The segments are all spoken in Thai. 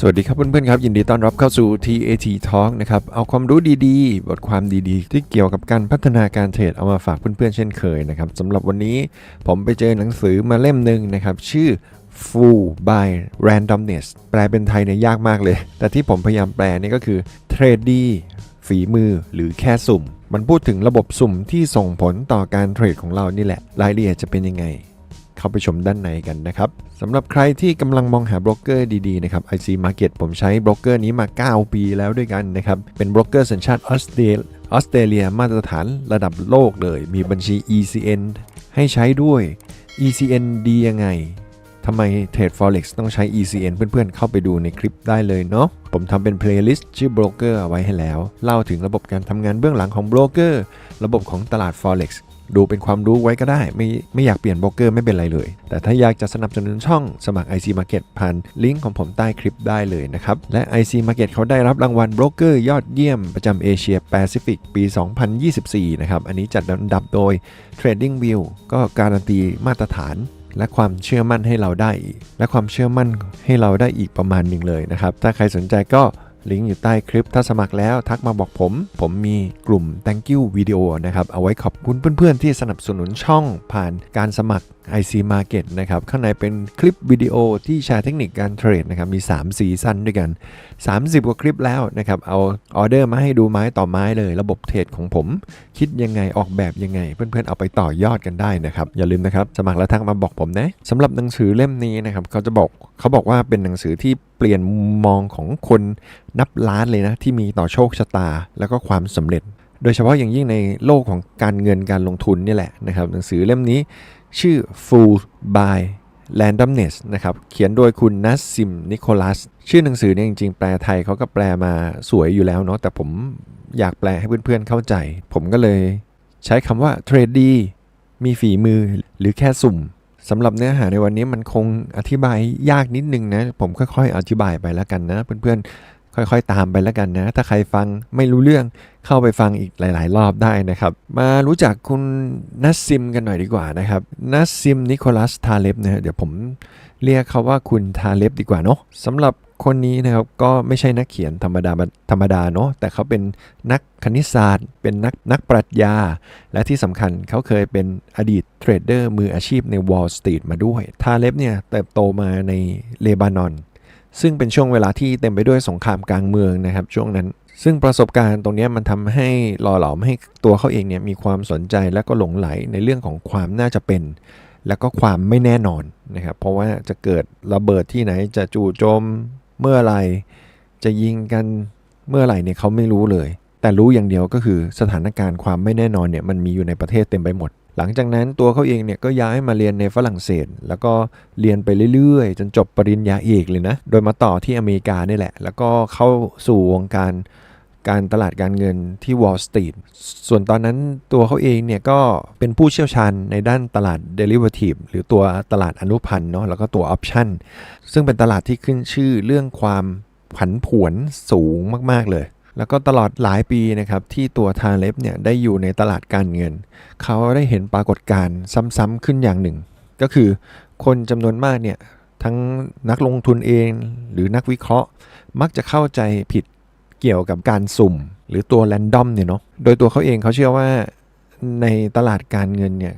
สวัสดีครับเพื่อนๆครับ ยินดีต้อนรับเข้าสู่ TAT Talk นะครับ เอาความรู้ดีๆ บทความดีๆ ที่เกี่ยวกับการพัฒนาการเทรดเอามาฝากเพื่อนๆเช่นเคยนะครับสำหรับวันนี้ผมไปเจอหนังสือมาเล่มหนึ่งนะครับ ชื่อ Fool by Randomness แปลเป็นไทยเนี่ยยากมากเลย แต่ที่ผมพยายามแปลนี่ก็คือเทรดดีฝีมือหรือแค่สุ่ม มันพูดถึงระบบสุ่มที่ส่งผลต่อการเทรดของเรานี่แหละรายละเอียดจะเป็นยังไง เข้าไปชมด้านในกันนะครับสำหรับใครที่กำลังมองหาบล็อกเกอร์ดีๆนะครับ IC Market ผมใช้บล็อกเกอร์นี้มา 9 ปีแล้วด้วยกันนะครับเป็นบล็อกเกอร์สัญชาติออสเตรออสเตรเลียมาตรฐานระดับโลกเลย มีบัญชี ECN ให้ใช้ด้วย ECN ดียังไงทำไมเทรด Forex ต้องใช้ ECN เพื่อนๆ เข้าไปดูในคลิปได้เลยเนาะ ผมทำเป็นเพลย์ลิสต์ชื่อบล็อกเกอร์เอาไว้ให้แล้ว เล่าถึงระบบการทำงานเบื้องหลังของบล็อกเกอร์ ระบบของตลาด Forex ดูเป็นความรู้ไว้ก็ได้ ไม่ไม่อยากเปลี่ยนโบรกเกอร์ไม่เป็นไรเลย แต่ถ้าอยากจะสนับสนุนช่องสมัคร IC Market ผ่านลิงก์ของผมใต้คลิปได้เลยนะครับ และ IC Market เขาได้รับรางวัลโบรกเกอร์ยอดเยี่ยมประจำเอเชียแปซิฟิกปี 2024 นะครับ อันนี้จัดลำดับโดย Trading View ก็การันตีมาตรฐานและความเชื่อมั่นให้เราได้ และความเชื่อมั่นให้เราได้อีกประมาณหนึ่งเลยนะครับ ถ้าใครสนใจก็ ลิงก์อยู่ใต้คลิป ถ้าสมัครแล้วทักมาบอกผม ผมมีกลุ่ม thank you วิดีโอนะครับ เอาไว้ขอบคุณเพื่อนๆ ที่สนับสนุนช่องผ่านการสมัคร IC Market นะครับ ข้างในเป็นคลิปวิดีโอที่แชร์เทคนิคการเทรดนะครับ มี 3 ซีซั่นด้วยกัน 30 กว่าคลิปแล้วนะครับ เอาออเดอร์มาให้ดูไม้ต่อไม้เลย ระบบเทรดของผม คิดยังไงออกแบบยังไง เพื่อนๆ เอาไปต่อยอดกันได้นะครับ อย่าลืมนะครับ สมัครแล้วทักมาบอกผมนะสำหรับหนังสือเล่มนี้นะครับเขาจะบอกเขาบอกว่าเป็นหนังสือที่ เปลี่ยนมุมมองของคนนับล้านเลยนะที่มีต่อโชคชะตาแล้วก็ความสำเร็จ โดยเฉพาะอย่างยิ่งในโลกของการเงินการลงทุนนี่แหละนะครับหนังสือเล่มนี้ชื่อ Fool by Randomness นะครับเขียนโดยคุณนัสซิมนิโคลัสชื่อหนังสือเนี่ยจริงๆ แปลไทยเขาก็แปลมาสวยอยู่แล้วเนาะแต่ผมอยากแปลให้เพื่อนๆเข้าใจ ผมก็เลยใช้คำว่าเทรดดีมีฝีมือหรือแค่สุ่ม สำหรับเนื้อหาในวันนี้มันคงอธิบายยากนิดนึงนะ ผมค่อยๆ อธิบายไปแล้วกันนะ เพื่อนๆ ค่อยๆ ตามไปแล้วกันนะ ถ้าใครฟังไม่รู้เรื่องเข้าไปฟังอีกหลาย ๆ รอบได้นะครับ มารู้จักคุณนัสซิมกันหน่อยดีกว่านะครับ นัสซิมนิโคลัสทาเล็บนะเดี๋ยวผมเรียกเขาว่าคุณทาเล็บดีกว่าเนาะสำหรับ คนนี้นะครับก็ไม่ใช่นักเขียนธรรมดาธรรมดาเนาะแต่เขาเป็นนักคณิตศาสตร์ เป็นนักนักปรัชญา และที่สำคัญเขาเคยเป็นอดีตเทรดเดอร์มืออาชีพใน Wall Street มาด้วย ทาเล็บเนี่ยเติบโตมาในเลบานอน ซึ่งเป็นช่วงเวลาที่เต็มไปด้วยสงครามกลางเมืองนะครับช่วงนั้นซึ่งประสบการณ์ตรงนี้มันทำให้หล่อหลอมให้ตัวเขาเองเนี่ยมีความสนใจและก็หลงไหลในเรื่องของความน่าจะเป็น แล้วก็ความไม่แน่นอนนะครับเพราะว่าจะเกิดระเบิดที่ไหนจะจู่โจม เมื่อไหร่จะยิงกันเมื่อไหร่เนี่ยเขาไม่รู้เลย แต่รู้อย่างเดียวก็คือสถานการณ์ความไม่แน่นอนเนี่ยมันมีอยู่ในประเทศเต็มไปหมด หลังจากนั้นตัวเขาเองเนี่ยก็ย้ายมาเรียนในฝรั่งเศส แล้วก็เรียนไปเรื่อยๆ จนจบปริญญาเอกเลยนะ โดยมาต่อที่อเมริกานี่แหละ แล้วก็เข้าสู่วงการ การตลาดการเงินที่ Wall Street ส่วนตอนนั้นตัวเขาเองเนี่ยก็เป็นผู้เชี่ยวชาญในด้านตลาด Derivative หรือตัวตลาดอนุพันธ์เนาะแล้วก็ตัว Option ซึ่งเป็นตลาดที่ขึ้นชื่อเรื่องความผันผวนสูงมาก ๆ เลยแล้วก็ตลอดหลายปีนะครับที่ตัวทาเล็บเนี่ยได้อยู่ในตลาดการเงิน เขาได้เห็นปรากฏการณ์ซ้ำๆขึ้นอย่างหนึ่ง ก็คือคนจำนวนมากเนี่ยทั้งนักลงทุนเองหรือนักวิเคราะห์ มักจะเข้าใจผิด เกี่ยวกับการสุ่ม หรือตัวแรนดอมเนี่ยเนาะ โดยตัวเขาเองเขาเชื่อว่าในตลาดการเงินเนี่ย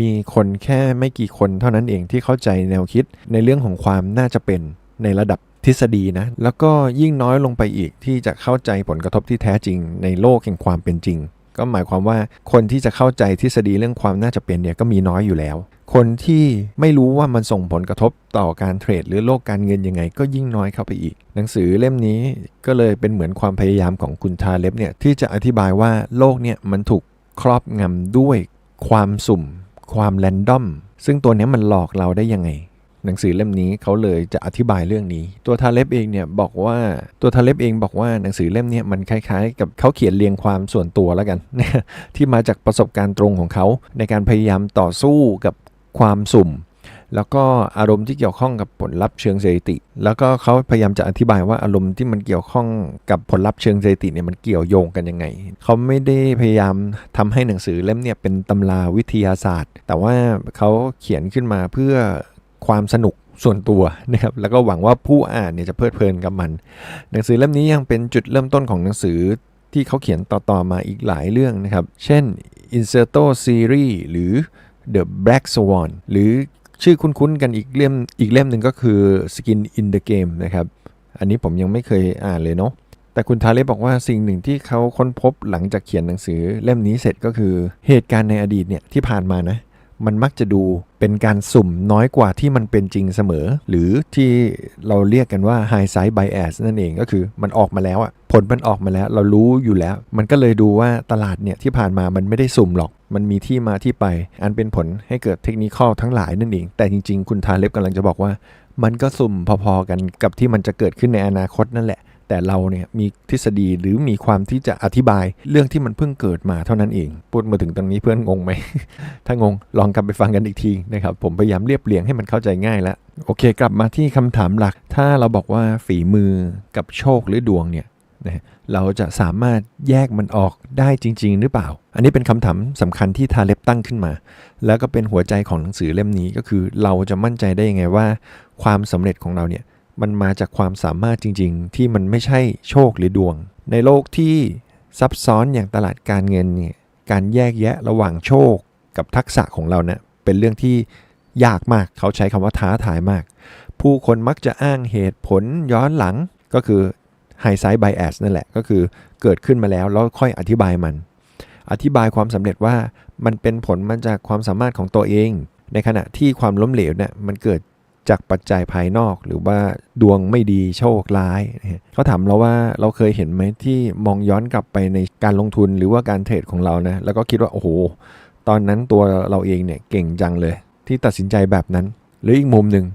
มีคนแค่ไม่กี่คนเท่านั้นเองที่เข้าใจแนวคิดในเรื่องของความน่าจะเป็นในระดับทฤษฎีนะ แล้วก็ยิ่งน้อยลงไปอีกที่จะเข้าใจผลกระทบที่แท้จริงในโลกแห่งความเป็นจริง ก็หมายความว่าคนที่จะเข้าใจทฤษฎีเรื่องความน่าจะเป็นเนี่ยก็มีน้อยอยู่แล้ว คนที่ไม่รู้ว่ามันส่งผลกระทบต่อการเทรด หรือโลกการเงินยังไง ก็ยิ่งน้อยเข้าไปอีก หนังสือเล่มนี้ก็เลยเป็นเหมือนความพยายามของคุณทาเล็บเนี่ยที่จะอธิบายว่าโลกเนี่ยมันถูกครอบงำด้วยความสุ่ม ความแรนดอม ซึ่งตัวนี้มันหลอกเราได้ยังไง หนังสือเล่มนี้เขาเลยจะอธิบายเรื่องนี้ ตัวทาเล็บเองเนี่ยบอกว่าตัวทาเล็บเองบอกว่าหนังสือเล่มนี้มันคล้ายๆ กับเขาเขียนเรียงความส่วนตัวแล้วกันที่มาจากประสบการณ์ตรงของเขา ในการพยายามต่อสู้กับความสุ่มแล้วก็อารมณ์ที่เกี่ยวข้องกับผลลัพธ์เชิงสถิติ แล้วก็เขาพยายามจะอธิบายว่าอารมณ์ที่มันเกี่ยวข้องกับผลลัพธ์เชิงสถิติเนี่ยมันเกี่ยวโยงกันยังไง เขาไม่ได้พยายามทำให้หนังสือเล่มเนี่ยเป็นตำราวิทยาศาสตร์ แต่ว่าเขาเขียนขึ้นมาเพื่อ ความสนุกส่วนตัวนะครับแล้วก็หวังว่าผู้อ่านเนี่ยจะเพลิดเพลินกับมัน หนังสือเล่มนี้ยังเป็นจุดเริ่มต้นของหนังสือที่เขาเขียนต่อๆมาอีกหลายเรื่องนะครับ เช่น Inserto Series หรือ The Black Swan หรือชื่อคุ้นๆกันอีกเล่มอีกเล่มหนึ่งก็คือ Skin in the Game นะครับ อันนี้ผมยังไม่เคยอ่านเลยเนาะแต่คุณทาเลบบอกว่าสิ่งหนึ่งที่เขาค้นพบหลังจากเขียนหนังสือเล่มนี้เสร็จก็คือเหตุการณ์ในอดีตเนี่ยที่ผ่านมานะ มันมักจะดูเป็นการสุ่มน้อยกว่าที่มันเป็นจริงเสมอ หรือที่เราเรียกกันว่า high side bias นั่นเองก็คือมันออกมาแล้วอะผลมันออกมาแล้ว เรารู้อยู่แล้ว มันก็เลยดูว่าตลาดเนี่ยที่ผ่านมามันไม่ได้สุ่มหรอก มันมีที่มาที่ไป อันเป็นผลให้เกิดเทคนิคอทั้งหลายนั่นเอง แต่จริง ๆ คุณทาเล็บกำลังจะบอกว่า มันก็สุ่มพอๆกันกับที่มันจะเกิดขึ้นในอนาคตนั่นแหละ แต่เราเนี่ยมีทฤษฎีหรือมีความที่จะอธิบายเรื่องที่มันเพิ่งเกิดมาเท่านั้นเองพูดมาถึงตรงนี้เพื่อนงงไหม ถ้างงลองกลับไปฟังกันอีกทีนะครับผมพยายามเรียบเรียงให้มันเข้าใจง่ายแล้วโอเค กลับมาที่คำถามหลัก ถ้าเราบอกว่าฝีมือกับโชคหรือดวงเนี่ยนะเราจะสามารถแยกมันออกได้จริง ๆ หรือเปล่า อันนี้เป็นคำถามสำคัญที่ทาเล็บตั้งขึ้นมา แล้วก็เป็นหัวใจของหนังสือเล่มนี้ก็คือ เราจะมั่นใจได้ยังไงว่า ความสำเร็จของเราเนี่ย มันมาจากความสามารถจริง ๆ ที่มันไม่ใช่โชคหรือดวง ในโลกที่ซับซ้อนอย่างตลาดการเงินเนี่ยการแยกแยะระหว่างโชคกับทักษะของเราเนะี่ยเป็นเรื่องที่ยากมากเขาใช้คำว่าท้าทายมาก ผู้คนมักจะอ้างเหตุผลย้อนหลังก็คือ high side bias นั่นแหละก็คือเกิดขึ้นมาแล้วแล้วค่อยอธิบายมัน อธิบายความสำเร็จว่ามันเป็นผลมาจากความสามารถของตัวเอง ในขณะที่ความล้มเหลวเนี่ยมันเกิด จากปัจจัยภายนอก หรือว่าดวงไม่ดีโชคร้ายเขาถามเราว่าเราเคยเห็นไหมที่มองย้อนกลับไปในการลงทุนหรือว่าการเทรดของเรานะแล้วก็คิดว่าโอ้โหตอนนั้นตัวเราเองเนี่ยเก่งจังเลย ที่ตัดสินใจแบบนั้น หรืออีกมุมหนึ่ง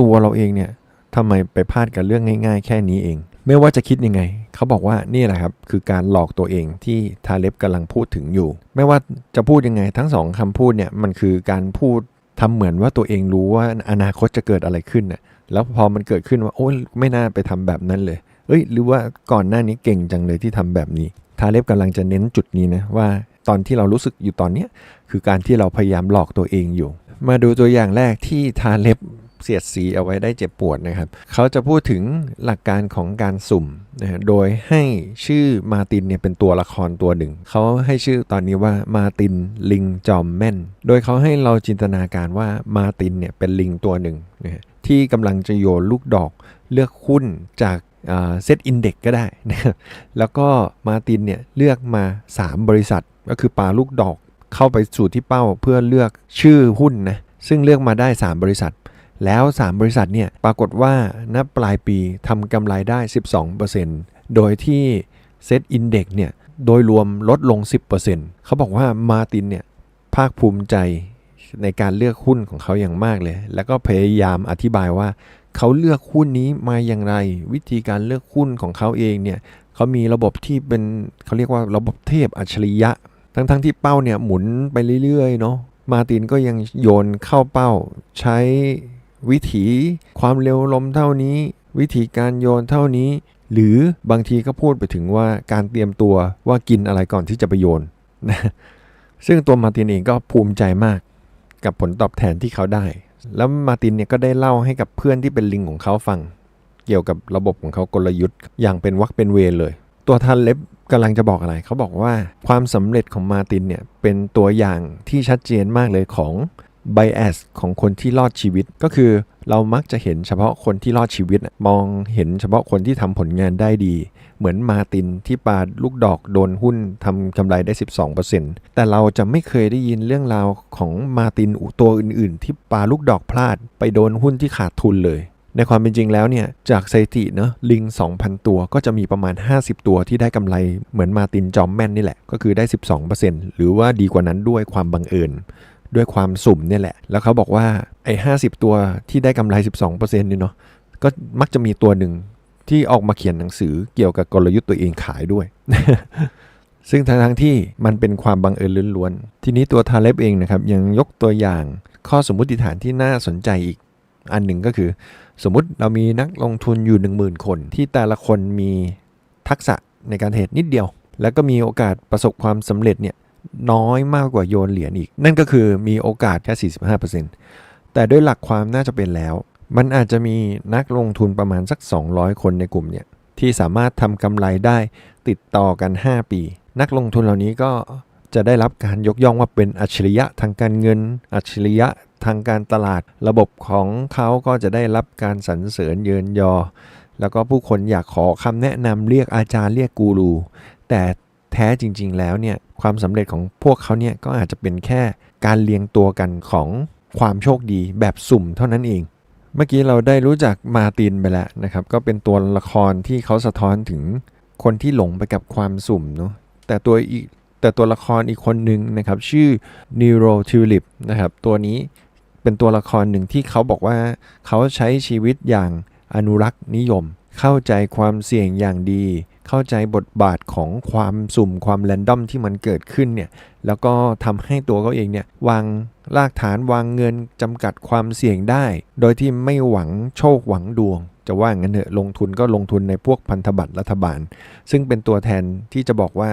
ตัวเราเองเนี่ยทำไมไปพลาดกับเรื่องง่าย ๆ แค่นี้เอง ไม่ว่าจะคิดยังไง เขาบอกว่านี่แหละครับ คือการหลอกตัวเองที่ทาเล็บกำลังพูดถึงอยู่ ไม่ว่าจะพูดยังไง ทั้งสองคำพูดเนี่ยมันคือการพูด ทำเหมือนว่าตัวเองรู้ว่าอนาคตจะเกิดอะไรขึ้นน่ะแล้วพอมันเกิดขึ้นว่าโอ้ยไม่น่าไปทำแบบนั้นเลย เอ้ย หรือว่าก่อนหน้านี้เก่งจังเลยที่ทำแบบนี้ ทาเล็บกำลังจะเน้นจุดนี้นะว่าตอนที่เรารู้สึกอยู่ตอนเนี้ยคือการที่เราพยายามหลอกตัวเองอยู่ มาดูตัวอย่างแรกที่ทาเล็บ เสียดสีเอาไว้ได้เจ็บปวดนะครับ เขาจะพูดถึงหลักการของการสุ่มนะฮะโดยให้ชื่อมาตินเนี่ยเป็นตัวละครตัวหนึ่ง เขาให้ชื่อตอนนี้ว่ามาตินลิงจอมแม่น โดยเขาให้เราจินตนาการว่ามาตินเนี่ยเป็นลิงตัวหนึ่งนะฮะที่กำลังจะโยนลูกดอกเลือกหุ้นจากเซตอินเด็กก็ได้นะครับแล้วก็มาตินเนี่ยเลือกมา 3 บริษัทก็คือปาลูกดอกเข้าไปสู่ที่เป้าเพื่อเลือกชื่อหุ้นนะซึ่งเลือกมาได้ 3 บริษัท แล้ว 3 บริษัทเนี่ยปรากฏว่าณปลายปีทำกำไรได้ 12%โดยที่เซตอินเด็กเนี่ยโดยรวมลดลง 10%เขาบอกว่ามาตินเนี่ยภาคภูมิใจในการเลือกหุ้นของเขาอย่างมากเลย แล้วก็พยายามอธิบายว่าเขาเลือกหุ้นนี้มาอย่างไร วิธีการเลือกหุ้นของเขาเองเนี่ยเขามีระบบที่เป็นเขาเรียกว่าระบบเทพอัจฉริยะ ทั้งๆทที่เป้าเนี่ยหมุนไปเรื่อยๆเนาะมาตินก็ยังโยนเข้าเป้าใช้ วิถีความเร็วลมเท่านี้ วิธีการโยนเท่านี้ หรือบางทีก็พูดไปถึงว่าการเตรียมตัวว่ากินอะไรก่อนที่จะไปโยนนะซึ่งตัวมาตินเองก็ภูมิใจมากกับผลตอบแทนที่เขาได้ แล้วมาตินเนี่ยก็ได้เล่าให้กับเพื่อนที่เป็นลิงของเขาฟัง เกี่ยวกับระบบของเขากลยุทธ์ อย่างเป็นวักเป็นเวรเลย ตัวทันเล็บกำลังจะบอกอะไร เขาบอกว่าความสำเร็จของมาตินเนี่ยเป็นตัวอย่างที่ชัดเจนมากเลยของ bias ของคนที่รอดชีวิตก็คือเรามักจะเห็นเฉพาะคนที่รอดชีวิต มองเห็นเฉพาะคนที่ทำผลงานได้ดี เหมือนมาตินที่ปาลูกดอกโดนหุ้นทำกำไรได้ 12%แต่เราจะไม่เคยได้ยินเรื่องราวของมาตินตัวอื่นๆ ที่ปาลูกดอกพลาด ไปโดนหุ้นที่ขาดทุนเลย ในความเป็นจริงแล้วเนี่ยจากสถิติเนาะลิง 2,000 ตัวก็จะมีประมาณ 50 ตัวที่ได้กำไรเหมือนมาตินจอมแม่นนี่แหละก็คือได้ 12%หรือว่าดีกว่านั้นด้วยความบังเอิญ ด้วยความสุ่มเนี่ยแหละ แล้วเขาบอกว่าไอ้50ตัวที่ได้กำไร 12%เนี่ยเนาะก็มักจะมีตัวหนึ่งที่ออกมาเขียนหนังสือเกี่ยวกับกลยุทธ์ตัวเองขายด้วย ซึ่งทั้งๆที่มันเป็นความบังเอิญล้วนๆ ทีนี้ตัวทาเล็บเองนะครับ ยังยกตัวอย่างข้อสมมุติฐานที่น่าสนใจอีก อันหนึ่งก็คือ สมมุติเรามีนักลงทุนอยู่ 10,000 คน ที่แต่ละคนมีทักษะในการเทรดนิดเดียว แล้วก็มีโอกาสประสบความสำเร็จเนี่ย น้อยมากกว่าโยนเหรียญอีก นั่นก็คือมีโอกาสแค่ 45%แแต่ด้วยหลักความน่าจะเป็นแล้ว มันอาจจะมีนักลงทุนประมาณสัก 200 คนในกลุ่มเนี่ยที่สามารถทำกำไรได้ติดต่อกัน 5 ปี นักลงทุนเหล่านี้ก็จะได้รับการยกย่องว่าเป็นอัจฉริยะทางการเงิน อัจฉริยะทางการตลาด ระบบของเขาก็จะได้รับการสรรเสริญเยินยอ แล้วก็ผู้คนอยากขอคำแนะนำเรียกอาจารย์เรียกกูรู แต่แท้จริง ๆ แล้วเนี่ย ความสำเร็จของพวกเขาเนี่ยก็อาจจะเป็นแค่การเรียงตัวกันของความโชคดีแบบสุ่มเท่านั้นเอง เมื่อกี้เราได้รู้จักมาตินไปแล้วนะครับ ก็เป็นตัวละครที่เขาสะท้อนถึงคนที่หลงไปกับความสุ่มเนาะแต่ตัวอีกแต่ตัวละครอีกคนหนึ่งนะครับ ชื่อ Nero Tulip นะครับ ตัวนี้เป็นตัวละครหนึ่งที่เขาบอกว่าเขาใช้ชีวิตอย่างอนุรักษ์นิยม เข้าใจความเสี่ยงอย่างดี เข้าใจบทบาทของความสุ่มความแรนดอมที่มันเกิดขึ้นเนี่ยแล้วก็ทำให้ตัวเขาเองเนี่ยวางรากฐานวางเงินจำกัดความเสี่ยงได้ โดยที่ไม่หวังโชคหวังดวง จะว่างั้นเถอะลงทุนก็ลงทุนในพวกพันธบัตรรัฐบาล ซึ่งเป็นตัวแทนที่จะบอกว่า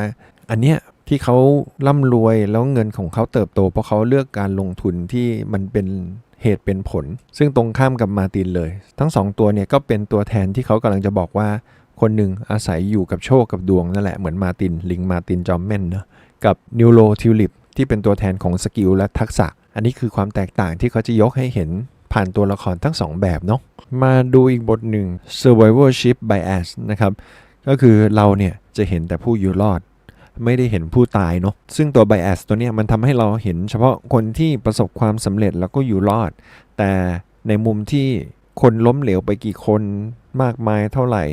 อันเนี้ยที่เขาร่ำรวยแล้วเงินของเขาเติบโต เพราะเขาเลือกการลงทุนที่มันเป็นเหตุเป็นผล ซึ่งตรงข้ามกับมาตินเลย ทั้งสองตัวเนี่ยก็เป็นตัวแทนที่เขากำลังจะบอกว่า คนหนึ่งอาศัยอยู่กับโชคกับดวงนั่นแหละเหมือนมาตินลิงมาตินจอมแมนเนะกับนิวโรทิวลิปที่เป็นตัวแทนของสกิลและทักษะ อันนี้คือความแตกต่างที่เขาจะยกให้เห็นผ่านตัวละครทั้งสองแบบเนาะมาดูอีกบทหนึ่ง survivorship bias นะครับก็คือเราเนี่ยจะเห็นแต่ผู้อยู่รอด ไม่ได้เห็นผู้ตายเนาะซึ่งตัว bias ตัวเนี้ยมันทำให้เราเห็นเฉพาะคนที่ประสบความสำเร็จแล้วก็อยู่รอด แต่ในมุมที่คนล้มเหลวไปกี่คน มากมายเท่าไหร่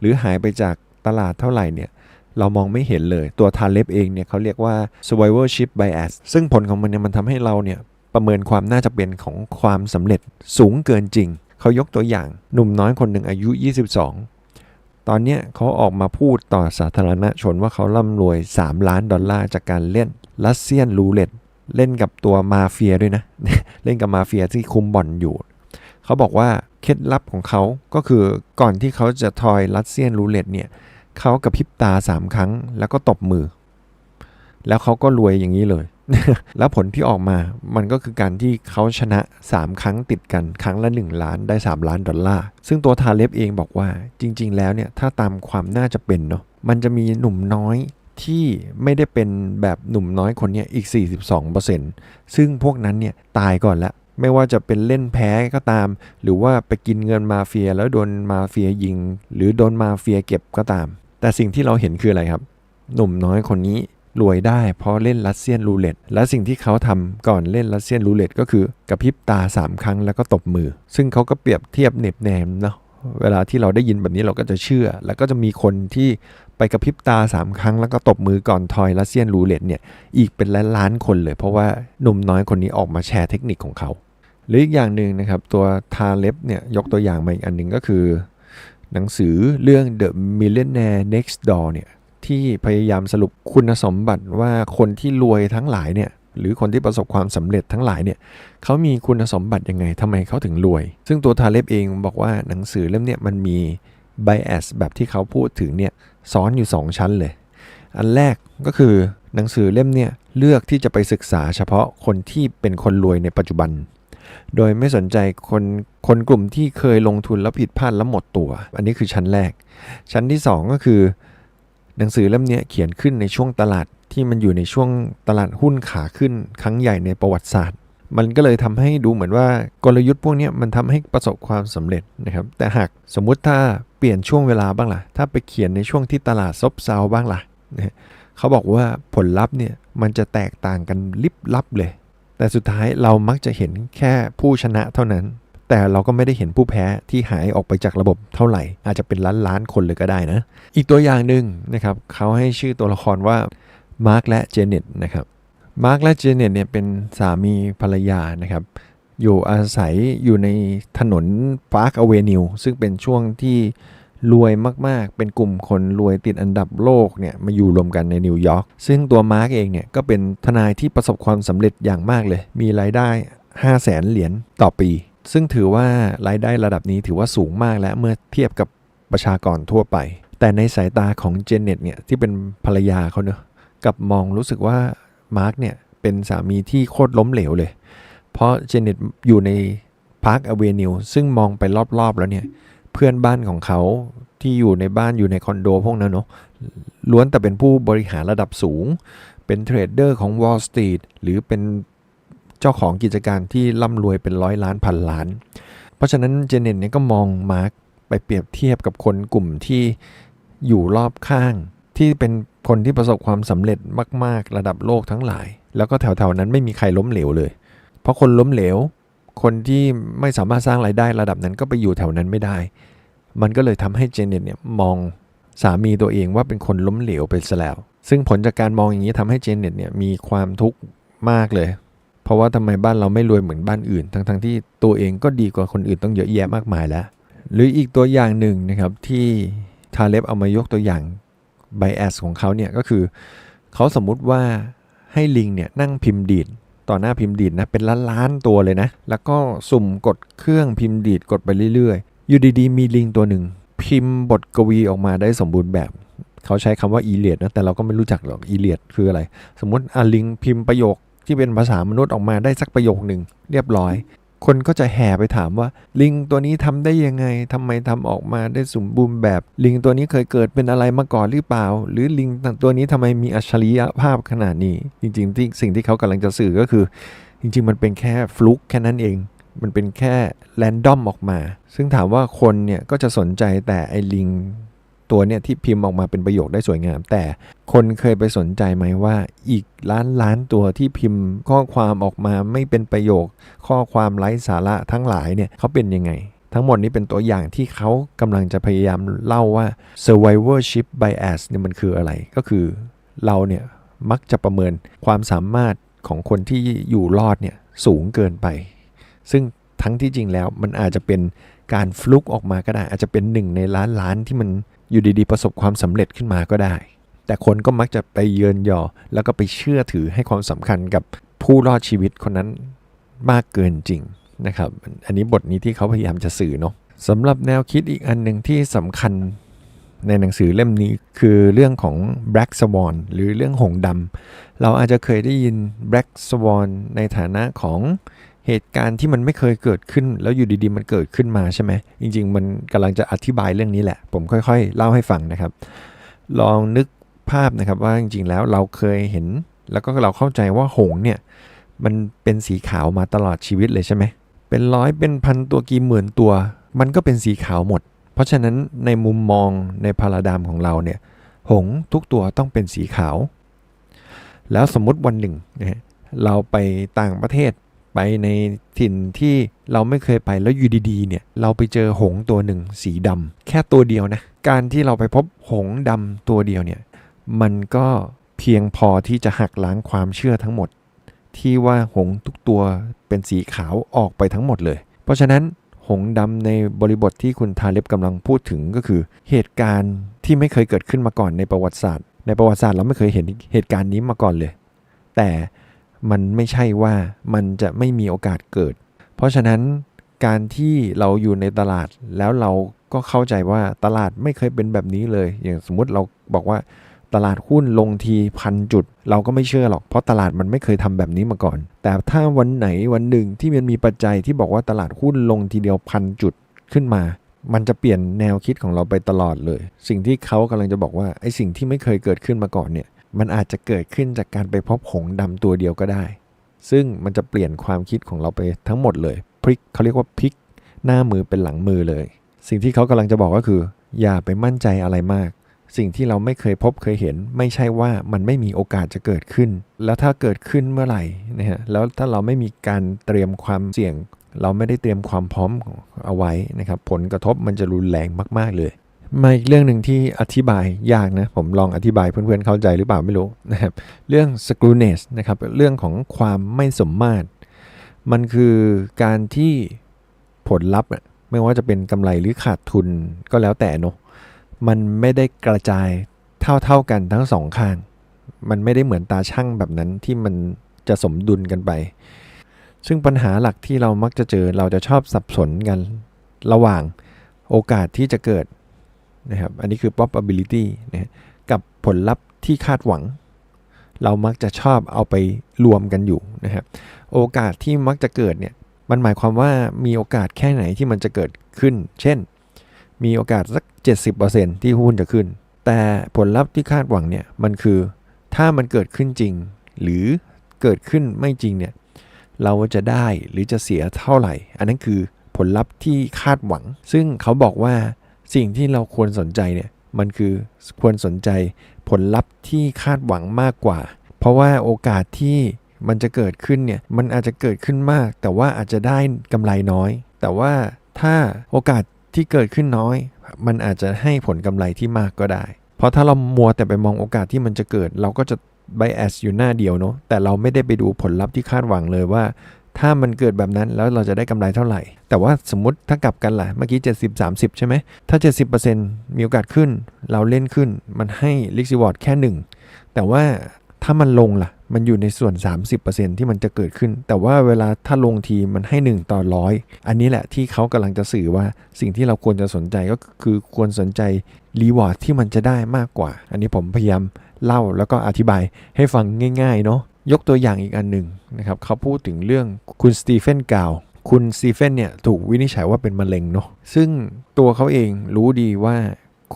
หรือหายไปจากตลาดเท่าไหร่เนี่ยเรามองไม่เห็นเลยตัวทาเล็บเองเนี่ยเขาเรียกว่า survivorship bias ซึ่งผลของมันเนี่ยมันทำให้เราเนี่ยประเมินความน่าจะเป็นของความสำเร็จสูงเกินจริง เขายกตัวอย่างหนุ่มน้อยคนหนึ่งอายุ 22 ตอนนี้เขาออกมาพูดต่อสาธารณชนว่าเขาร่ำรวย 3 ล้านดอลลาร์จากการเล่นรัสเซียนรูเล็ตเล่นกับตัวมาเฟียด้วยนะ เล่นกับมาเฟียที่คุมบ่อนอยู่ เขาบอกว่าเคล็ดลับของเขาก็คือก่อนที่เขาจะทอยรัสเซียนรูเล็ตเนี่ยเขากระพริบตา 3 ครั้ง แล้วก็ตบมือ แล้วเขาก็รวยอย่างนี้เลย แล้วผลที่ออกมามันก็คือการที่เขาชนะ 3 ครั้งติดกันครั้งละ 1 ล้านได้ 3 ล้านดอลลาร์ ซึ่งตัวทาเล็บเองบอกว่าจริง ๆ แล้วเนี่ยถ้าตามความน่าจะเป็นเนาะมันจะมีหนุ่มน้อยที่ไม่ได้เป็นแบบหนุ่มน้อยคนนี้อีก 42%ซึ่งพวกนั้นเนี่ยตายก่อนละ ไม่ว่าจะเป็นเล่นแพ้ก็ตาม หรือว่าไปกินเงินมาเฟียแล้วโดนมาเฟียยิง หรือโดนมาเฟียเก็บก็ตาม แต่สิ่งที่เราเห็นคืออะไรครับ หนุ่มน้อยคนนี้รวยได้เพราะเล่นรัสเซียนรูเล็ตและสิ่งที่เขาทำก่อนเล่นรัสเซียนรูเล็ตก็คือกระพริบตา 3 ครั้งแล้วก็ตบมือ ซึ่งเขาก็เปรียบเทียบเน็บแนมเนาะเวลาที่เราได้ยินแบบนี้เราก็จะเชื่อ แล้วก็จะมีคนที่ไปกระพริบตา 3 ครั้ง แล้วก็ตบมือก่อนทอยรัสเซียนรูเล็ตเนี่ยอีกเป็นล้านล้านคนเลย เพราะว่าหนุ่มน้อยคนนี้ออกมาแชร์เทคนิคของเขา หรืออีกอย่างหนึ่งนะครับ ตัวทาเล็บเนี่ยยกตัวอย่างมาอีกอันหนึ่งก็คือ หนังสือเรื่อง The Millionaire Next Door เนี่ยที่พยายามสรุปคุณสมบัติว่าคนที่รวยทั้งหลายเนี่ยหรือคนที่ประสบความสำเร็จทั้งหลายเนี่ยเขามีคุณสมบัติยังไงทำไมเขาถึงรวย ซึ่งตัวทาเล็บเองบอกว่าหนังสือเล่มเนี่ยมันมี bias แบบที่เขาพูดถึงเนี่ยซ้อนอยู่ 2 ชั้นเลย อันแรกก็คือหนังสือเล่มเนี่ยเลือกที่จะไปศึกษาเฉพาะคนที่เป็นคนรวยในปัจจุบัน โดยไม่สนใจคนคนกลุ่มที่เคยลงทุนแล้วผิดพลาดแล้วหมดตัว อันนี้คือชั้นแรก ชั้นที่ 2 ก็คือ หนังสือเล่มนี้เขียนขึ้นในช่วงตลาดที่มันอยู่ในช่วงตลาดหุ้นขาขึ้นครั้งใหญ่ในประวัติศาสตร์ มันก็เลยทำให้ดูเหมือนว่ากลยุทธ์พวกนี้มันทำให้ประสบความสำเร็จนะครับ แต่หากสมมุติถ้าเปลี่ยนช่วงเวลาบ้างล่ะ ถ้าไปเขียนในช่วงที่ตลาดซบเซาบ้างล่ะนะฮะเขาบอกว่าผลลัพธ์เนี่ยมันจะแตกต่างกันลิบลับเลย แต่สุดท้ายเรามักจะเห็นแค่ผู้ชนะเท่านั้น แต่เราก็ไม่ได้เห็นผู้แพ้ที่หายออกไปจากระบบเท่าไหร่ อาจจะเป็นล้านล้านคนเลยก็ได้นะ อีกตัวอย่างหนึ่งนะครับเขาให้ชื่อตัวละครว่ามาร์คและเจเน็ตนะครับมาร์คและเจเน็ตเนี่ยเป็นสามีภรรยานะครับอยู่อาศัยอยู่ในถนนพาร์คอเวนิวซึ่งเป็นช่วงที่ รวยมากๆ เป็นกลุ่มคนรวยติดอันดับโลกเนี่ยมาอยู่รวมกันในนิวยอร์กซึ่งตัวมาร์กเองเนี่ยก็เป็นทนายที่ประสบความสำเร็จอย่างมากเลย มีรายได้ 5 0 0แสนเหรียญต่อปี ซึ่งถือว่ารายได้ระดับนี้ถือว่าสูงมากแล้วเมื่อเทียบกับประชากรทั่วไป แต่ในสายตาของเจเน็ตเนี่ยที่เป็นภรรยาเขาเนอะกับมองรู้สึกว่ามาร์กเนี่ยเป็นสามีที่โคตรล้มเหลวเลย เพราะเจเน็ตอยู่ในพาร์คอเวนิวซึ่งมองไปรอบๆแล้วเนี่ย เพื่อนบ้านของเขาที่อยู่ในบ้านอยู่ในคอนโดพวกนั้นเนาะล้วนแต่เป็นผู้บริหารระดับสูง เป็นเทรดเดอร์ของ Wall Street หรือเป็นเจ้าของกิจการที่ร่ำรวยเป็นร้อยล้านพันล้าน เพราะฉะนั้นเจเน็ตเนี่ยก็มองมาร์กไปเปรียบเทียบกับคนกลุ่มที่อยู่รอบข้าง ที่เป็นคนที่ประสบความสำเร็จมาก ๆ ระดับโลกทั้งหลาย แล้วก็แถวๆนั้นไม่มีใครล้มเหลวเลย เพราะคนล้มเหลว คนที่ไม่สามารถสร้างรายได้ระดับนั้นก็ไปอยู่แถวนั้นไม่ได้ มันก็เลยทำให้เจเน็ตเนี่ยมองสามีตัวเองว่าเป็นคนล้มเหลวไปซะแล้ว ซึ่งผลจากการมองอย่างนี้ทำให้เจเน็ตเนี่ยมีความทุกข์มากเลย เพราะว่าทำไมบ้านเราไม่รวยเหมือนบ้านอื่น ทั้งๆที่ตัวเองก็ดีกว่าคนอื่นต้องเยอะแยะมากมายแล้ว หรืออีกตัวอย่างหนึ่งนะครับที่ทาเล็บเอามายกตัวอย่างไบแอสของเขาเนี่ยก็คือ เขาสมมุติว่าให้ลิงเนี่ยนั่งพิมพ์ดีดต่อหน้าพิมพ์ดีดนะเป็นล้านล้านๆตัวเลยนะ แล้วก็สุ่มกดเครื่องพิมพ์ดีดกดไปเรื่อย อยู่ดีๆ มีลิงตัวหนึ่ง พิมพ์บทกวีออกมาได้สมบูรณ์แบบ เขาใช้คำว่าอีเลียดนะแต่เราก็ไม่รู้จักหรอกอีเลียดคืออะไร สมมติอะลิงพิมพ์ประโยคที่เป็นภาษามนุษย์ออกมาได้สักประโยคหนึ่งเรียบร้อย คนก็จะแห่ไปถามว่า ลิงตัวนี้ทำได้ยังไงทำไมทำออกมาได้สมบูรณ์แบบ ลิงตัวนี้เคยเกิดเป็นอะไรมาก่อนหรือเปล่า หรือลิงตัวนี้ทำไมมีอัจฉริยภาพขนาดนี้ จริงๆที่สิ่งที่เขากำลังจะสื่อก็คือ จริง ๆ มันเป็นแค่ฟลุกแค่นั้นเอง มันเป็นแค่แรนดอมออกมา ซึ่งถามว่าคนเนี่ยก็จะสนใจแต่ไอ้ลิงตัวเนี่ยที่พิมพ์ออกมาเป็นประโยคได้สวยงาม แต่คนเคยไปสนใจไหมว่าอีกล้านล้านตัวที่พิมพ์ข้อความออกมาไม่เป็นประโยค ข้อความไร้สาระทั้งหลายเนี่ยเขาเป็นยังไง ทั้งหมดนี้เป็นตัวอย่างที่เขากำลังจะพยายามเล่าว่า survivorship bias เนี่ยมันคืออะไร ก็คือเราเนี่ยมักจะประเมินความสามารถของคนที่อยู่รอดเนี่ยสูงเกินไป ซึ่งทั้งที่จริงแล้วมันอาจจะเป็นการฟลุกออกมาก็ได้ อาจจะเป็นหนึ่งในล้านล้านที่มันอยู่ดีๆ ประสบความสำเร็จขึ้นมาก็ได้ แต่คนก็มักจะไปเยินยอ แล้วก็ไปเชื่อถือให้ความสำคัญกับผู้รอดชีวิตคนนั้นมากเกินจริงนะครับ อันนี้บทนี้ที่เขาพยายามจะสื่อเนาะสำหรับแนวคิดอีกอันหนึ่งที่สำคัญในหนังสือเล่มนี้คือเรื่องของ Black Swan หรือเรื่องหงดำเราอาจจะเคยได้ยิน Black Swan ในฐานะของ เหตุการณ์ที่มันไม่เคยเกิดขึ้น แล้วอยู่ดีๆ มันเกิดขึ้นมาใช่ไหมจริง ๆ มันกำลังจะอธิบายเรื่องนี้แหละ ผมค่อย ๆ เล่าให้ฟังนะครับ ลองนึกภาพนะครับว่าจริง ๆ แล้วเราเคยเห็น แล้วก็เราเข้าใจว่าหงเนี่ยมันเป็นสีขาวมาตลอดชีวิตเลยใช่ไหมเป็นร้อยเป็นพันตัวกี่หมื่นตัว มันก็เป็นสีขาวหมด เพราะฉะนั้นในมุมมองในพาราดามของเราเนี่ยหงทุกตัวต้องเป็นสีขาว แล้วสมมติวันหนึ่งนะเราไปต่างประเทศ ไปในถิ่นที่เราไม่เคยไปแล้วอยู่ดีๆเนี่ยเราไปเจอหงส์ตัวหนึ่งสีดำแค่ตัวเดียวนะ การที่เราไปพบหงส์ดำตัวเดียวเนี่ยมันก็เพียงพอที่จะหักล้างความเชื่อทั้งหมด ที่ว่าหงส์ทุกตัวเป็นสีขาวออกไปทั้งหมดเลย เพราะฉะนั้นหงส์ดำในบริบทที่คุณทาเล็บกำลังพูดถึงก็คือ เหตุการณ์ที่ไม่เคยเกิดขึ้นมาก่อนในประวัติศาสตร์ ในประวัติศาสตร์เราไม่เคยเห็นเหตุการณ์นี้มาก่อนเลย แต่ มันไม่ใช่ว่ามันจะไม่มีโอกาสเกิด เพราะฉะนั้นการที่เราอยู่ในตลาดแล้วเราก็เข้าใจว่าตลาดไม่เคยเป็นแบบนี้เลย อย่างสมมุติเราบอกว่าตลาดหุ้นลงทีพันจุด เราก็ไม่เชื่อหรอกเพราะตลาดมันไม่เคยทำแบบนี้มาก่อน แต่ถ้าวันไหนวันหนึ่งที่มันมีปัจจัยที่บอกว่าตลาดหุ้นลงทีเดียวพันจุดขึ้นมา มันจะเปลี่ยนแนวคิดของเราไปตลอดเลย สิ่งที่เขากำลังจะบอกว่าไอ้สิ่งที่ไม่เคยเกิดขึ้นมาก่อนเนี่ย มันอาจจะเกิดขึ้นจากการไปพบหงส์ดำตัวเดียวก็ได้ ซึ่งมันจะเปลี่ยนความคิดของเราไปทั้งหมดเลยพลิกเขาเรียกว่าพลิกหน้ามือเป็นหลังมือเลย สิ่งที่เขากำลังจะบอกก็คือ อย่าไปมั่นใจอะไรมาก สิ่งที่เราไม่เคยพบเคยเห็น ไม่ใช่ว่ามันไม่มีโอกาสจะเกิดขึ้น แล้วถ้าเกิดขึ้นเมื่อไหร่นะฮะแล้วถ้าเราไม่มีการเตรียมความเสี่ยง เราไม่ได้เตรียมความพร้อมเอาไว้นะครับผลกระทบมันจะรุนแรงมาก ๆเลย มาอีกเรื่องหนึ่งที่อธิบายยากนะ ผมลองอธิบายเพื่อนๆเข้าใจหรือเปล่าไม่รู้นะครับ เรื่อง screwness นะครับ เรื่องของความไม่สมมาตร มันคือการที่ผลลัพธ์ไม่ว่าจะเป็นกำไรหรือขาดทุนก็แล้วแต่เนอะมันไม่ได้กระจายเท่าๆกันทั้งสองข้าง มันไม่ได้เหมือนตาช่างแบบนั้นที่มันจะสมดุลกันไป ซึ่งปัญหาหลักที่เรามักจะเจอเราจะชอบสับสนกัน ระหว่างโอกาสที่จะเกิด นะครับ อันนี้คือ probability นะฮะกับผลลัพธ์ที่คาดหวัง เรามักจะชอบเอาไปรวมกันอยู่นะครับ โอกาสที่มักจะเกิดเนี่ย มันหมายความว่ามีโอกาสแค่ไหนที่มันจะเกิดขึ้น เช่น มีโอกาสสัก 70%ที่หุ้นจะขึ้น แต่ผลลัพธ์ที่คาดหวังเนี่ย มันคือถ้ามันเกิดขึ้นจริง หรือเกิดขึ้นไม่จริงเนี่ย เราจะได้หรือจะเสียเท่าไหร่ อันนั้นคือผลลัพธ์ที่คาดหวัง ซึ่งเขาบอกว่า สิ่งที่เราควรสนใจเนี่ยมันคือควรสนใจผลลัพธ์ที่คาดหวังมากกว่า เพราะว่าโอกาสที่มันจะเกิดขึ้นเนี่ยมันอาจจะเกิดขึ้นมาก แต่ว่าอาจจะได้กำไรน้อย แต่ว่าถ้าโอกาสที่เกิดขึ้นน้อย มันอาจจะให้ผลกำไรที่มากก็ได้ เพราะถ้าเรามัวแต่ไปมองโอกาสที่มันจะเกิด เราก็จะ bias อยู่หน้าเดียวเนาะแต่เราไม่ได้ไปดูผลลัพธ์ที่คาดหวังเลยว่า ถ้ามันเกิดแบบนั้นแล้วเราจะได้กำไรเท่าไหร่ แต่ว่าสมมติถ้ากลับกันล่ะ เมื่อกี้ 70 30 ใช่ไหม ถ้า 70%มีโอกาสขึ้น เราเล่นขึ้น มันให้ risk reward แค่ 1 แต่ว่าถ้ามันลงล่ะ มันอยู่ในส่วน 30%ที่มันจะเกิดขึ้น แต่ว่าเวลาถ้าลงทีมันให้ 1 ต่อร้อยอันนี้แหละที่เขากำลังจะสื่อว่าสิ่งที่เราควรจะสนใจก็คือควรสนใจรีวอร์ดที่มันจะได้มากกว่า อันนี้ผมพยายามเล่าแล้วก็อธิบายให้ฟังง่ายๆเนาะ ยกตัวอย่างอีกอันหนึ่งนะครับเขาพูดถึงเรื่องคุณสตีเฟนกาวคุณสตีเฟนเนี่ยถูกวินิจฉัยว่าเป็นมะเร็งเนาะซึ่งตัวเขาเองรู้ดีว่า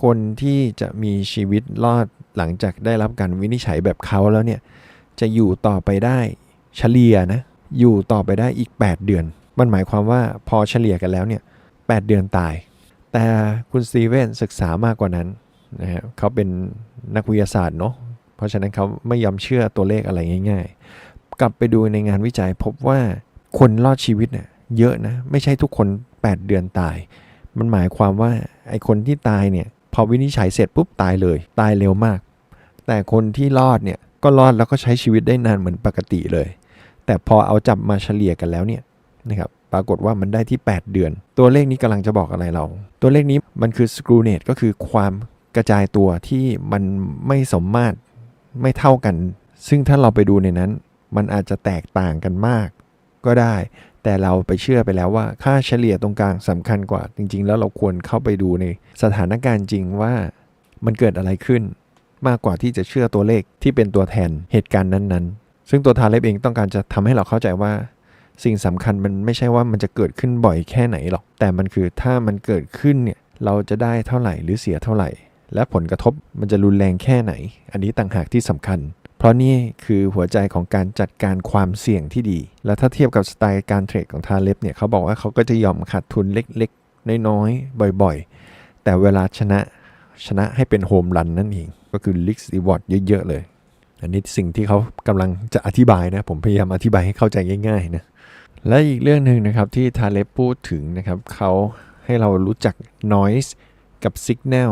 คนที่จะมีชีวิตรอดหลังจากได้รับการวินิจฉัยแบบเขาแล้วเนี่ยจะอยู่ต่อไปได้เฉลี่ยนะอยู่ต่อไปได้อีก 8 เดือน มันหมายความว่าพอเฉลี่ยกันแล้วเนี่ย8เดือนตาย แต่คุณสตีเฟนศึกษามากกว่านั้นนะฮะเขาเป็นนักวิทยาศาสตร์เนาะ เพราะฉะนั้นเขาไม่ยอมเชื่อตัวเลขอะไรง่าย ๆ กลับไปดูในงานวิจัยพบว่าคนรอดชีวิตเนี่ยเยอะนะไม่ใช่ทุกคน 8 เดือนตาย มันหมายความว่าไอ้คนที่ตายเนี่ยพอวินิจฉัยเสร็จปุ๊บตายเลย ตายเร็วมาก แต่คนที่รอดเนี่ยก็รอดแล้วก็ใช้ชีวิตได้นานเหมือนปกติเลย แต่พอเอาจับมาเฉลี่ยกันแล้วเนี่ยนะครับปรากฏว่ามันได้ที่ 8 เดือน ตัวเลขนี้กำลังจะบอกอะไรเรา ตัวเลขนี้มันคือ screw net ก็คือความกระจายตัวที่มันไม่สมมาตร ไม่เท่ากัน ซึ่งถ้าเราไปดูในนั้น มันอาจจะแตกต่างกันมาก ก็ได้ แต่เราไปเชื่อไปแล้วว่าค่าเฉลี่ยตรงกลางสำคัญกว่า จริง ๆ แล้วเราควรเข้าไปดูในสถานการณ์จริงว่ามันเกิดอะไรขึ้น มากกว่าที่จะเชื่อตัวเลขที่เป็นตัวแทนเหตุการณ์นั้นๆ ซึ่งตัวทาเล็บเองต้องการจะทำให้เราเข้าใจว่า สิ่งสำคัญมันไม่ใช่ว่ามันจะเกิดขึ้นบ่อยแค่ไหนหรอก แต่มันคือถ้ามันเกิดขึ้นเนี่ยเราจะได้เท่าไหร่หรือเสียเท่าไหร่ และผลกระทบมันจะรุนแรงแค่ไหน อันนี้ต่างหากที่สำคัญ เพราะนี่คือหัวใจของการจัดการความเสี่ยงที่ดี และถ้าเทียบกับสไตล์การเทรดของทาเล็บเนี่ยเขาบอกว่าเขาก็จะยอมขาดทุนเล็กๆ น้อยๆ บ่อยๆ แต่เวลาชนะชนะให้เป็นโฮมรันนั่นเอง ก็คือลิกซ์รีวอร์ดเยอะๆ เลย อันนี้สิ่งที่เขากำลังจะอธิบายนะ ผมพยายามอธิบายให้เข้าใจง่ายๆนะและอีกเรื่องหนึ่งนะครับที่ทาเล็บพูดถึงนะครับเขาให้เรารู้จัก noise กับ signal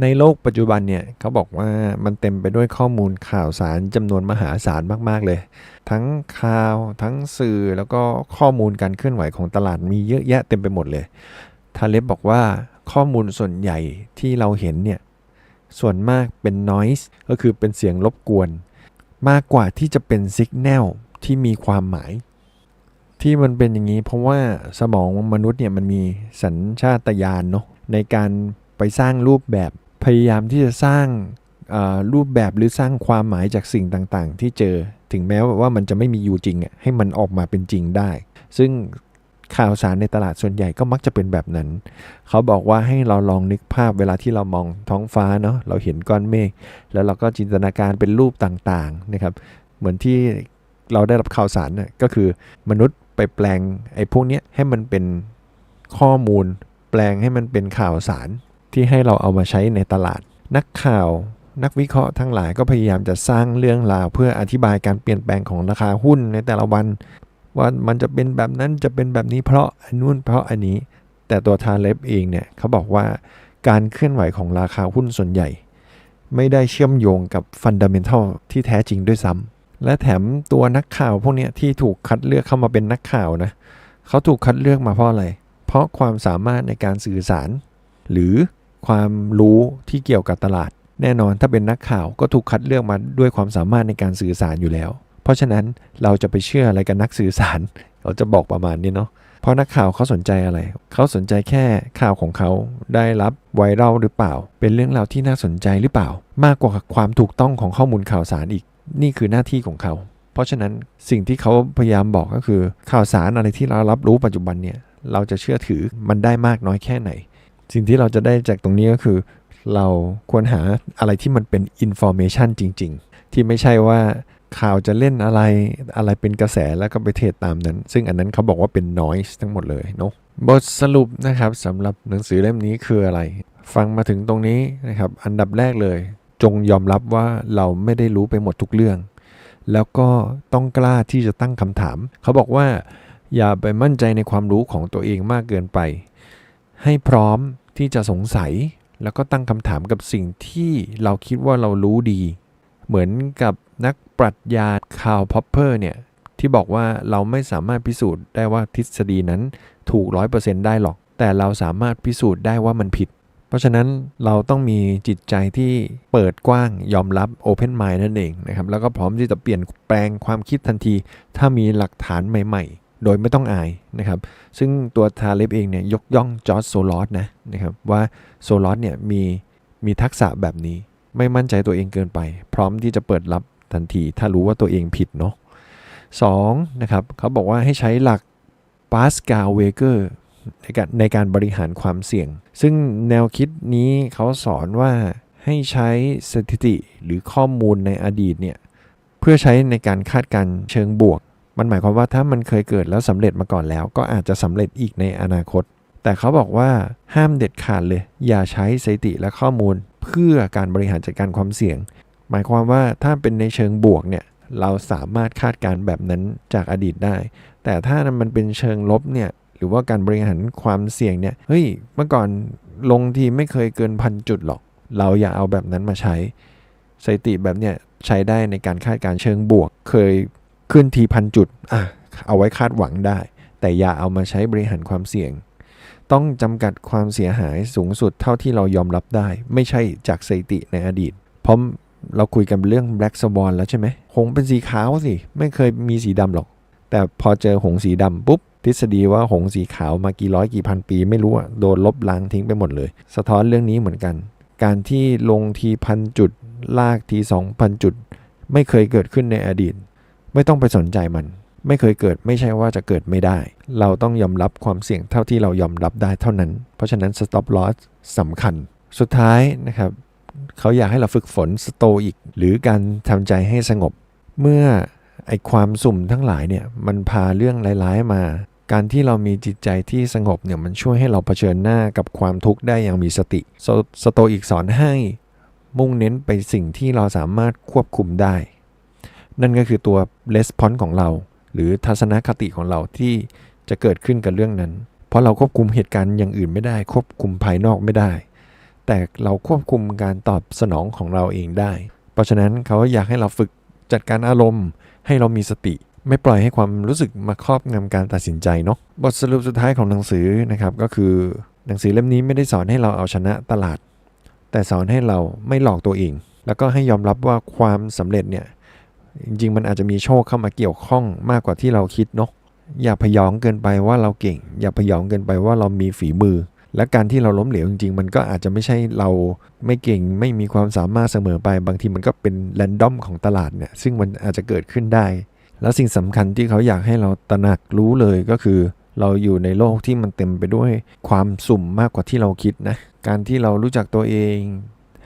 ในโลกปัจจุบันเนี่ยเขาบอกว่ามันเต็มไปด้วยข้อมูลข่าวสารจำนวนมหาศาลมาก ๆ เลย ทั้งข่าวทั้งสื่อแล้วก็ข้อมูลการเคลื่อนไหวของตลาดมีเยอะแยะเต็มไปหมดเลยทาเล็บบอกว่าข้อมูลส่วนใหญ่ที่เราเห็นเนี่ยส่วนมากเป็น noise ก็คือเป็นเสียงรบกวน มากกว่าที่จะเป็น signal ที่มีความหมาย ที่มันเป็นอย่างนี้เพราะว่าสมองมนุษย์เนี่ยมันมีสัญชาตญาณเนาะในการไปสร้างรูปแบบ พยายามที่จะสร้างรูปแบบหรือสร้างความหมายจากสิ่งต่างๆ ที่เจอถึงแม้ว่ามันจะไม่มีอยู่จริงให้มันออกมาเป็นจริงได้ ซึ่งข่าวสารในตลาดส่วนใหญ่ก็มักจะเป็นแบบนั้น เขาบอกว่าให้เราลองนึกภาพเวลาที่เรามองท้องฟ้าเนาะเราเห็นก้อนเมฆแล้วเราก็จินตนาการเป็นรูปต่างๆนะครับ เหมือนที่เราได้รับข่าวสารน่ะก็คือมนุษย์ไปแปลงไอ้พวกนี้ให้มันเป็นข้อมูล แปลงให้มันเป็นข่าวสาร ที่ให้เราเอามาใช้ในตลาด นักข่าวนักวิเคราะห์ทั้งหลายก็พยายามจะสร้างเรื่องราว เพื่ออธิบายการเปลี่ยนแปลงของราคาหุ้นในแต่ละวัน ว่ามันจะเป็นแบบนั้นจะเป็นแบบนี้เพราะอันนู้นเพราะอันนี้ แต่ตัวทาเล็บเองเนี่ยเขาบอกว่าการเคลื่อนไหวของราคาหุ้นส่วนใหญ่ ไม่ได้เชื่อมโยงกับฟันดัมเมนทัลที่แท้จริงด้วยซ้ำและแถมตัวนักข่าวพวกนี้ที่ถูกคัดเลือกเข้ามาเป็นนักข่าวนะเขาถูกคัดเลือกมาเพราะอะไร เพราะความสามารถในการสื่อสาร หรือ ความรู้ที่เกี่ยวกับตลาด แน่นอนถ้าเป็นนักข่าวก็ถูกคัดเลือกมาด้วยความสามารถในการสื่อสารอยู่แล้ว เพราะฉะนั้นเราจะไปเชื่ออะไรกับนักสื่อสาร เราจะบอกประมาณนี้เนาะเพราะนักข่าวเขาสนใจอะไร เขาสนใจแค่ข่าวของเขาได้รับไวรัลหรือเปล่า เป็นเรื่องราวที่น่าสนใจหรือเปล่า มากกว่าความถูกต้องของข้อมูลข่าวสารอีก นี่คือหน้าที่ของเขา เพราะฉะนั้นสิ่งที่เขาพยายามบอกก็คือข่าวสารอะไรที่เรารับรู้ปัจจุบันเนี่ยเราจะเชื่อถือมันได้มากน้อยแค่ไหน สิ่งที่เราจะได้จากตรงนี้ก็คือ เราควรหาอะไรที่มันเป็นอินโฟเมชันจริง ๆ ที่ไม่ใช่ว่าข่าวจะเล่นอะไรอะไรเป็นกระแสแล้วก็ไปเทศตามนั้น ซึ่งอันนั้นเขาบอกว่าเป็น noise ทั้งหมดเลยเนาะบทสรุปนะครับสำหรับหนังสือเล่มนี้คืออะไร ฟังมาถึงตรงนี้นะครับ อันดับแรกเลย จงยอมรับว่าเราไม่ได้รู้ไปหมดทุกเรื่อง แล้วก็ต้องกล้าที่จะตั้งคำถาม เขาบอกว่า อย่าไปมั่นใจในความรู้ของตัวเองมากเกินไป ให้พร้อม ที่จะสงสัยแล้วก็ตั้งคำถามกับสิ่งที่เราคิดว่าเรารู้ดี เหมือนกับนักปรัชญาคาร์ลพอปเปอร์เนี่ย ที่บอกว่าเราไม่สามารถพิสูจน์ได้ว่าทฤษฎีนั้นถูก 100%ได้หรอก แต่เราสามารถพิสูจน์ได้ว่ามันผิด เพราะฉะนั้นเราต้องมีจิตใจที่เปิดกว้างยอมรับ Open Mind นั่นเองนะครับ แล้วก็พร้อมที่จะเปลี่ยนแปลงความคิดทันที ถ้ามีหลักฐานใหม่ ๆ โดยไม่ต้องอายนะครับ ซึ่งตัวทาเลบเองเนี่ยยกย่องจอร์จโซลอสนะนะครับว่าโซลอสเนี่ยมีมีทักษะแบบนี้ไม่มั่นใจตัวเองเกินไป พร้อมที่จะเปิดรับทันทีถ้ารู้ว่าตัวเองผิดเนาะสองนะครับเขาบอกว่าให้ใช้หลักปาสกาเวเกอร์ในการในการบริหารความเสี่ยง ซึ่งแนวคิดนี้เขาสอนว่าให้ใช้สถิติหรือข้อมูลในอดีตเนี่ยเพื่อใช้ในการคาดการเชิงบวก มันหมายความว่าถ้ามันเคยเกิดแล้วสำเร็จมาก่อนแล้ว ก็อาจจะสำเร็จอีกในอนาคต แต่เขาบอกว่าห้ามเด็ดขาดเลย อย่าใช้สถิติและข้อมูล เพื่อการบริหารจัดการความเสี่ยง หมายความว่าถ้าเป็นในเชิงบวกเนี่ยเราสามารถคาดการณ์แบบนั้นจากอดีตได้ แต่ถ้ามันเป็นเชิงลบเนี่ยหรือว่าการบริหารความเสี่ยงเนี่ยเฮ้ยเมื่อก่อนลงทีไม่เคยเกินพันจุดหรอก เราอย่าเอาแบบนั้นมาใช้สถิติแบบเนี้ยใช้ได้ในการคาดการณ์เชิงบวก เคย ขึ้นทีพันจุดอะเอาไว้คาดหวังได้ แต่อย่าเอามาใช้บริหารความเสี่ยง ต้องจำกัดความเสียหายสูงสุดเท่าที่เรายอมรับได้ ไม่ใช่จากสถิติในอดีต เพราะเราคุยกันเรื่อง Black Swan แล้วใช่ไหมหงส์เป็นสีขาวสิ ไม่เคยมีสีดำหรอก แต่พอเจอหงส์สีดำปุ๊บ ทฤษฎีว่าหงส์สีขาวมากี่ร้อยกี่พันปีไม่รู้อะโดนลบล้างทิ้งไปหมดเลย สะท้อนเรื่องนี้เหมือนกัน การที่ลงทีพันจุด ลากทีสองพันจุด ไม่เคยเกิดขึ้นในอดีต ไม่ต้องไปสนใจมัน ไม่เคยเกิดไม่ใช่ว่าจะเกิดไม่ได้ เราต้องยอมรับความเสี่ยงเท่าที่เรายอมรับได้เท่านั้น เพราะฉะนั้น stop loss สำคัญ สุดท้ายนะครับเขาอยากให้เราฝึกฝนสโตอีก หรือการทำใจให้สงบ เมื่อไอความสุ่มทั้งหลายเนี่ยมันพาเรื่องร้ายๆมา การที่เรามีจิตใจที่สงบเนี่ยมันช่วยให้เราเผชิญหน้ากับความทุกข์ได้อย่างมีสติ สโตอีกสอนให้ มุ่งเน้นไปสิ่งที่เราสามารถควบคุมได้ นั่นก็คือตัวレスปอนของเรา หรือทัศนคติของเราที่จะเกิดขึ้นกับเรื่องนั้น เพราะเราควบคุมเหตุการณ์อย่างอื่นไม่ได้ ควบคุมภายนอกไม่ได้ แต่เราควบคุมการตอบสนองของเราเองได้ เพราะฉะนั้นเขาอยากให้เราฝึกจัดการอารมณ์ ให้เรามีสติ ไม่ปล่อยให้ความรู้สึกมาครอบงำการตัดสินใจเนาะบทสรุปสุดท้ายของหนังสือนะครับก็คือหนังสือเล่มนี้ไม่ได้สอนให้เราเอาชนะตลาด แต่สอนให้เราไม่หลอกตัวเอง แล้วก็ให้ยอมรับว่าความสำเร็จเนี่ย จริงๆ มันอาจจะมีโชคเข้ามาเกี่ยวข้องมากกว่าที่เราคิดเนาะอย่าพยองเกินไปว่าเราเก่ง อย่าพยองเกินไปว่าเรามีฝีมือ และการที่เราล้มเหลวจริง ๆ มันก็อาจจะไม่ใช่เราไม่เก่งไม่มีความสามารถเสมอไป บางทีมันก็เป็นแรนดอมของตลาดเนี่ยซึ่งมันอาจจะเกิดขึ้นได้ แล้วสิ่งสำคัญที่เขาอยากให้เราตระหนักรู้เลยก็คือ เราอยู่ในโลกที่มันเต็มไปด้วยความสุ่มมากกว่าที่เราคิดนะการที่เรารู้จักตัวเอง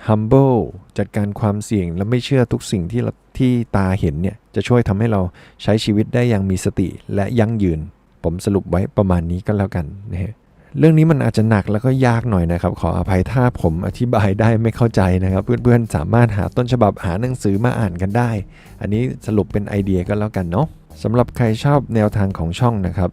humble จัดการความเสี่ยงและไม่เชื่อทุกสิ่งที่เรา ที่ตาเห็นเนี่ยจะช่วยทำให้เราใช้ชีวิตได้อย่างมีสติและยั่งยืน ผมสรุปไว้ประมาณนี้ก็แล้วกันนะฮะเรื่องนี้มันอาจจะหนักแล้วก็ยากหน่อยนะครับ ขออภัยถ้าผมอธิบายได้ไม่เข้าใจนะครับ เพื่อนๆสามารถหาต้นฉบับหาหนังสือมาอ่านกันได้ อันนี้สรุปเป็นไอเดียก็แล้วกันเนาะสำหรับใครชอบแนวทางของช่องนะครับ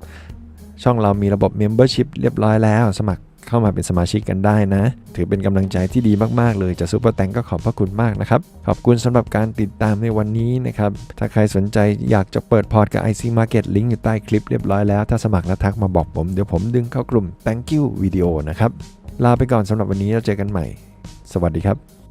ช่องเรามีระบบ Membership เรียบร้อยแล้ว สมัคร เข้ามาเป็นสมาชิกกันได้นะ ถือเป็นกำลังใจที่ดีมากๆเลยจากซูเปอร์แตงก็ขอบพระคุณมากนะครับ ขอบคุณสำหรับการติดตามในวันนี้นะครับ ถ้าใครสนใจอยากจะเปิดพอร์ตกับ IC Market ลิงก์อยู่ใต้คลิปเรียบร้อยแล้ว ถ้าสมัครแล้วทักมาบอกผม เดี๋ยวผมดึงเข้ากลุ่ม thank you วิดีโอนะครับ ลาไปก่อนสำหรับวันนี้เราเจอกันใหม่ สวัสดีครับ